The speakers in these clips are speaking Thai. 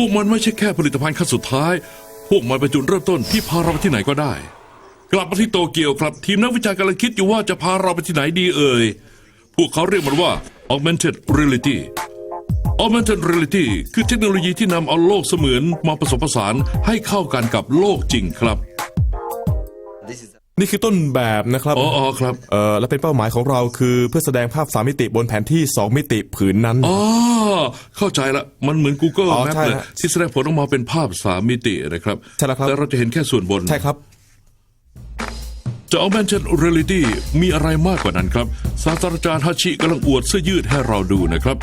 พวกมันไม่ใช่แค่ผลิตภัณฑ์ขั้นสุดท้าย พวกมันเป็นจุดเริ่มต้นที่พาเราไปที่ไหนก็ได้ กลับมาที่โตเกียวครับ ทีมนักวิจัยกำลังคิดอยู่ว่าจะพาเราไปที่ไหนดีเอ่ย พวกเขาเรียกมันว่า augmented reality augmented reality คือเทคโนโลยีที่นำเอาโลกเสมือนมาผสมผสานให้เข้ากันกับโลกจริงครับ นี่คือต้นแบบนะครับอ๋ออ๋อครับ เอ่อและเป็นเป้าหมายของเราคือเพื่อแสดงภาพสามมิติบนแผนที่สองมิติผืนนั้น อ๋อ เข้าใจละ มันเหมือน Google อ๋อ Map ใช่เลยฮะที่แสดงผลออกมาเป็นภาพสามมิตินะครับ ใช่แล้วครับ แต่เราจะเห็นแค่ส่วนบน ใช่ครับ จะ augmented reality มีอะไรมากกว่านั้นครับ ศาสตราจารย์ฮัชิกำลังอวดเสื้อยืดให้เราดูนะครับ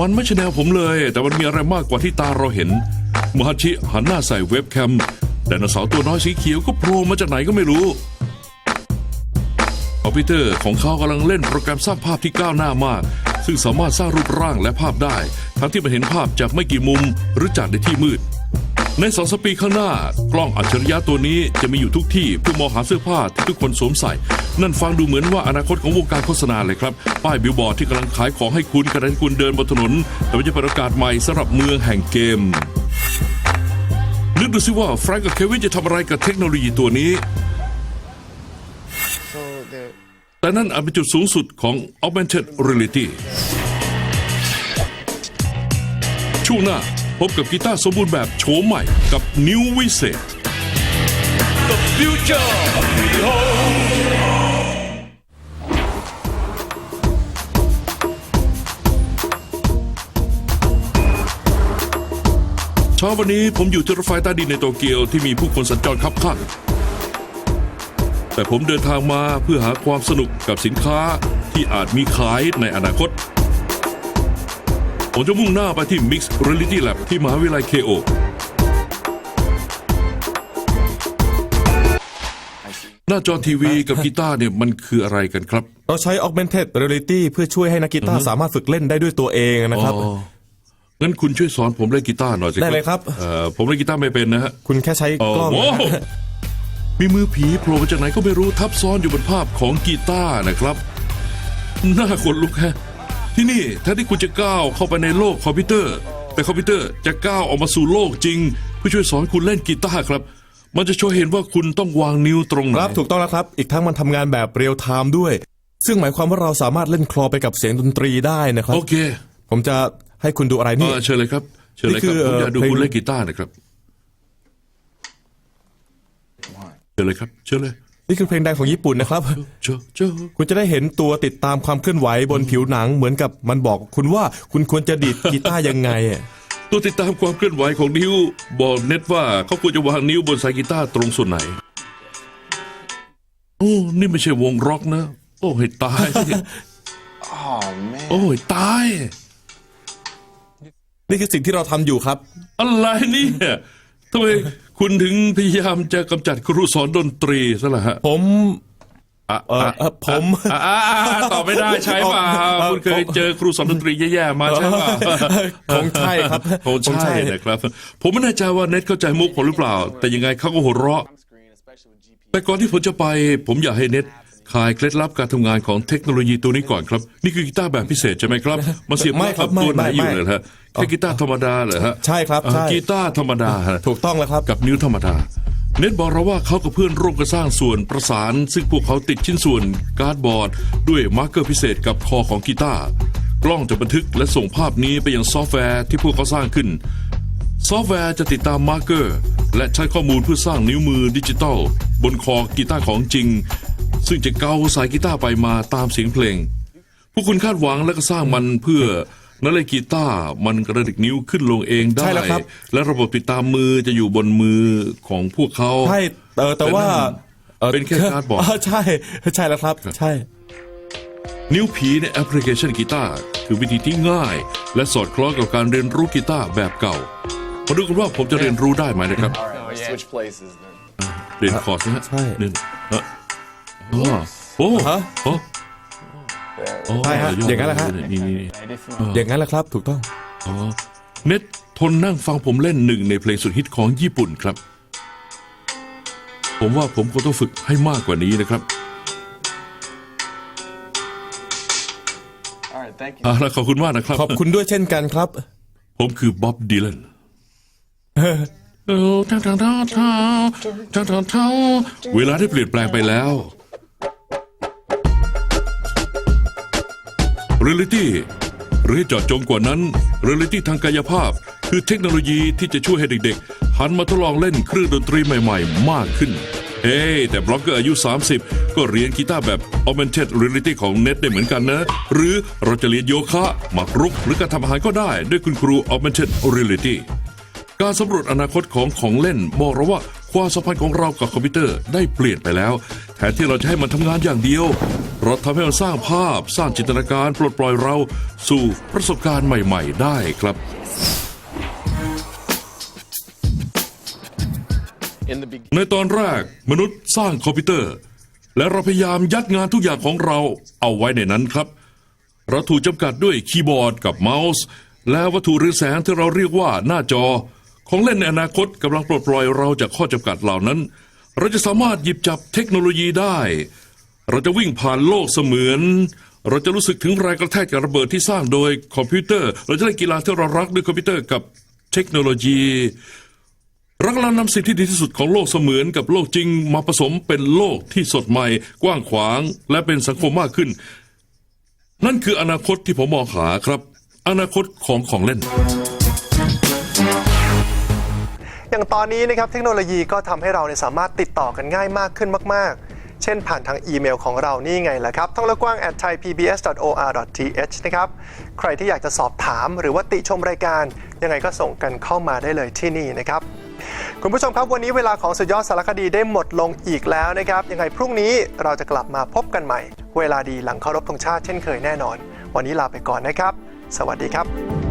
มันไม่ใช่แนวผมเลย แต่มันมีอะไรมากกว่าที่ตาเราเห็นเมื่อฮัชิหันหน้าใส่เว็บแคมไดโนเสาร์ตัวน้อยสีเขียวก็โผล่มาจากไหนก็ไม่รู้คอ มพิวเตอร์ของเขากำลังเล่นโปรแกรมสร้างภาพที่ก้าวหน้ามาก ซึ่งสามารถสร้างรูปร่างและภาพได้ ทั้งที่มันเห็นภาพจากไม่กี่มุมหรือจากในที่มืด ในสองสปีข้างหน้ากล้องอัจฉริยะตัวนี้จะมีอยู่ทุกที่เพื่อมองหาเสื้อผ้าที่ทุกคนสวมใส่ นั่นฟังดูเหมือนว่าอนาคตของวงการโฆษณาเลยครับ ป้ายบิลบอร์ดที่กำลังขายของให้คุณขณะที่คุณเดินบนถนน แต่ว่าจะเป็นโอกาสใหม่สำหรับเมืองแห่งเกมนึกดูสิว่าแฟรงก์กับเควินจะทำอะไรกับเทคโนโลยีตัวนี้ แต่นั่นอาจเป็นจุดสูงสุดของ augmented reality ช่วงหน้าพบกับกีตาร์สมบูรณ์แบบโฉมใหม่กับนิ้ววิเศษ The future behold เช้าวันนี้ผมอยู่ที่รถไฟใต้ดินในโตเกียวที่มีผู้คนสัญจรคับข้าง แต่ผมเดินทางมาเพื่อหาความสนุกกับสินค้าที่อาจมีขายในอนาคต ผมจะมุ่งหน้าไปที่ Mix Reality Lab ที่มหาวิทยาลัยเคโอหน้าจอทีวีกับกีตาร์เนี่ยมันคืออะไรกันครับ เราใช้ augmented reality เพื่อช่วยให้นักกีตาร์สามารถฝึกเล่นได้ด้วยตัวเองนะครับ อ๋องั้นคุณช่วยสอนผมเล่นกีตาร์หน่อยสิได้เลยครับ เอ่อผมเล่นกีตาร์ไม่เป็นนะฮะคุณแค่ใช้โอ้กล้องโหนะฮะ มีมือผีโผล่มาจากไหนก็ไม่รู้ทับซ้อนอยู่บนภาพของกีตาร์นะครับ น่าขนลุกแฮะ ที่นี่แทนที่คุณจะก้าวเข้าไปในโลกคอมพิวเตอร์ แต่คอมพิวเตอร์จะก้าวออกมาสู่โลกจริงเพื่อช่วยสอนคุณเล่นกีตาร์ครับ มันจะช่วยเห็นว่าคุณต้องวางนิ้วตรงไหน ครับถูกต้องแล้วครับ อีกทั้งมันทำงานแบบเรียลไทม์ด้วย ซึ่งหมายความว่าเราสามารถเล่นคลอไปกับเสียงดนตรีได้นะครับ โอเคผมจะให้คุณดูอะไรเอนี่ อเชิญเลยครับ เชิญเลยครับ นี่คือผมอยากดูเอ่อคุณเพลงเล่นกีตาร์นะครับ เชิ ญเลยครับ เชิญเลยนี่คือเพลงดังของญี่ปุ่นนะครับ เชิญเชิญคุณจะได้เห็นตัวติดตามความเคลื่อนไหวบนผิวหนังเหมือนกับมันบอกคุณว่าคุณควรจะดีดกีตาร์ยังไงอะตัวติดตามความเคลื่อนไหวของนิ้ว บอกเน็ตว่าเขาควรจะวางนิ้วบนสายกีตาร์ตรงส่วนไหน โอ้ นี่ไม่ใช่วงร็อกนะ โอ้ให้ตาย oh man. โอ้ยตาย นี่คือสิ่งที่เราทำอยู่ครับ อะไรเนี่ยทำไม คุณถึงพยายามจะกำจัดครูสอนดนตรีซะละฮะผมอะเอ่อเอ่อผมอะอะอะอะตอบไม่ได้ใช่เปล่าเอ่อคุณเคยเจอครูสอนดนตรีแย่ๆมาใช่เปล่า คงใช่ครับคงใช่นะครับ ผมไม่แน่ใจว่าเน็ตเข้าใจมุกผมหรือเปล่า แต่ยังไงเขาก็หัวเราะ แต่ก่อนที่ผมจะไป ผมอยากให้เน็ตคลายเคล็ดลับการทำงานของเทคโนโลยีตัวนี้ก่อนครับ นี่คือกีตาร์แบบพิเศษใช่ไหมครับมันเสียบไม่ครับปลั๊กตัวไหนไม่อยู่ไม่ เลยฮะ แค่กีตาร์ธรรมดาเหรอฮะใช่ครับอ่าใช่กีตาร์ธรรมดาฮะถูกต้องแล้วครับกับนิ้วธรรมดา เน็ตบอกเราว่าเขากับเพื่อนร่วมกันสร้างส่วนประสาน ซึ่งพวกเขาติดชิ้นส่วนการ์ดบอร์ด ด้วยมาร์กเกอร์พิเศษกับคอของกีตาร์กล้องจะบันทึกและส่งภาพนี้ไปยังซอฟต์แวร์ที่พวกเขาสร้างขึ้น ซอฟต์แวร์จะติดตามมาร์กเกอร์ และใช้ข้อมูลเพื่อสร้างนิ้วมือดิจิตอลบนคอกีตาร์ของจริง ซึ่งจะเกาสายกีตาร์ไปมาตามเสียงเพลง พวกคุณคาดหวังและก็สร้างมันเพื่อ นักเล่นกีตาร์มันกระดิกนิ้วขึ้นลงเองได้ ใช่แล้วครับ และระบบติดตามมือจะอยู่บนมือของพวกเขา ใช่เออแต่ว่าอ่อเป็นแค่การ์ดบอร์ด ใช่ใช่แล้วครับ ใช่ นิ้วผีในแอปพลิเคชันกีตาร์คือวิธีที่ง่าย และสอดคล้องกับการเรียนรู้กีตาร์แบบเก่ามาดูกันว่าผมจะเรียนรู้ได้ไหมนะครับ All right, let's switch places then. เรียนคอร์สนะฮะใช่นี่ฮะอ๋อโอ้ฮะ โอ้โอ้ ใช่ฮะอย่างนั้นแหละฮะ นี่นี่นี่อย่างนั้นแหละครับ ถูกต้อง อ๋อเน็ตทนนั่งฟังผมเล่นหนึ่งในเพลงสุดฮิตของญี่ปุ่นครับ ผมว่าผมก็ต้องฝึกให้มากกว่านี้นะครับ All right, thank you. เอาละขอบคุณมากนะครับ ขอบคุณด้วยเช่นกันครับ ผมคือบ๊อบดีแลนเออทางทางทางทางทางทางทางเวลาได้เปลี่ยนแปลงไปแล้ว เรลิตี้หรือให้เจาะจงกว่านั้นเรลิตี้ทางกายภาพ คือเทคโนโลยีที่จะช่วยให้เด็กๆ หันมาทดลองเล่นเครื่องดนตรีใหม่ๆ มากขึ้น เฮ้แต่บล็อกเกอร์อายุ 30 ก็เรียนกีตาร์แบบ Augmented Reality ของเน็ตได้เหมือนกันนะ หรือเราจะเรียนโยคะหมักรุก หรือการทำอาหารก็ได้ด้วยคุณครู Augmented Reality การสำรวจอนาคตของของเล่นบอกเราว่า ความสัมพันธ์ของเรากับคอมพิวเตอร์ได้เปลี่ยนไปแล้ว แทนที่เราจะให้มันทำงานอย่างเดียว เราทำให้มันสร้างภาพ สร้างจินตนาการปลดปล่อยเราสู่ประสบการณ์ใหม่ ๆ ได้ครับ In the beginning. ในตอนแรกมนุษย์สร้างคอมพิวเตอร์ และเราพยายามยัดงานทุกอย่างของเราเอาไว้ในนั้นครับ เราถูกจำกัดด้วยคีย์บอร์ดกับเมาส์ และวัตถุเรืองแสงที่เราเรียกว่าหน้าจอ ของเล่นในอนาคตกำลังปลดปล่อยเราจากข้อจำกัดเหล่านั้น เราจะสามารถหยิบจับเทคโนโลยีได้ เราจะวิ่งผ่านโลกเสมือน เราจะรู้สึกถึงแรงกระแทกจากระเบิดที่สร้างโดยคอมพิวเตอร์ เราจะเล่นกีฬาที่เรารักด้วยคอมพิวเตอร์กับเทคโนโลยีเรากำลังนำสิ่งที่ดีที่สุดของโลกเสมือนกับโลกจริงมาผสมเป็นโลกที่สดใหม่ กว้างขวาง และเป็นสังคมมากขึ้น นั่นคืออนาคตที่ผมมองหาครับ อนาคตของของเล่น อย่างตอนนี้นะครับเทคโนโลยีก็ทำให้เราเนี่ยสามารถติดต่อกันง่ายมากขึ้นมาก ๆ เช่นผ่านทางอีเมลของเรานี่ไงล่ะครับท่องละกว้าง at thaipbs.or.th นะครับ ใครที่อยากจะสอบถามหรือว่าติชมรายการ ยังไงก็ส่งกันเข้ามาได้เลยที่นี่นะครับคุณผู้ชมครับวันนี้เวลาของสุดยอดสารคดีได้หมดลงอีกแล้วนะครับ ยังไงพรุ่งนี้เราจะกลับมาพบกันใหม่ เวลาดีหลังเคารพธงชาติเช่นเคยแน่นอน วันนี้ลาไปก่อนนะครับ สวัสดีครับ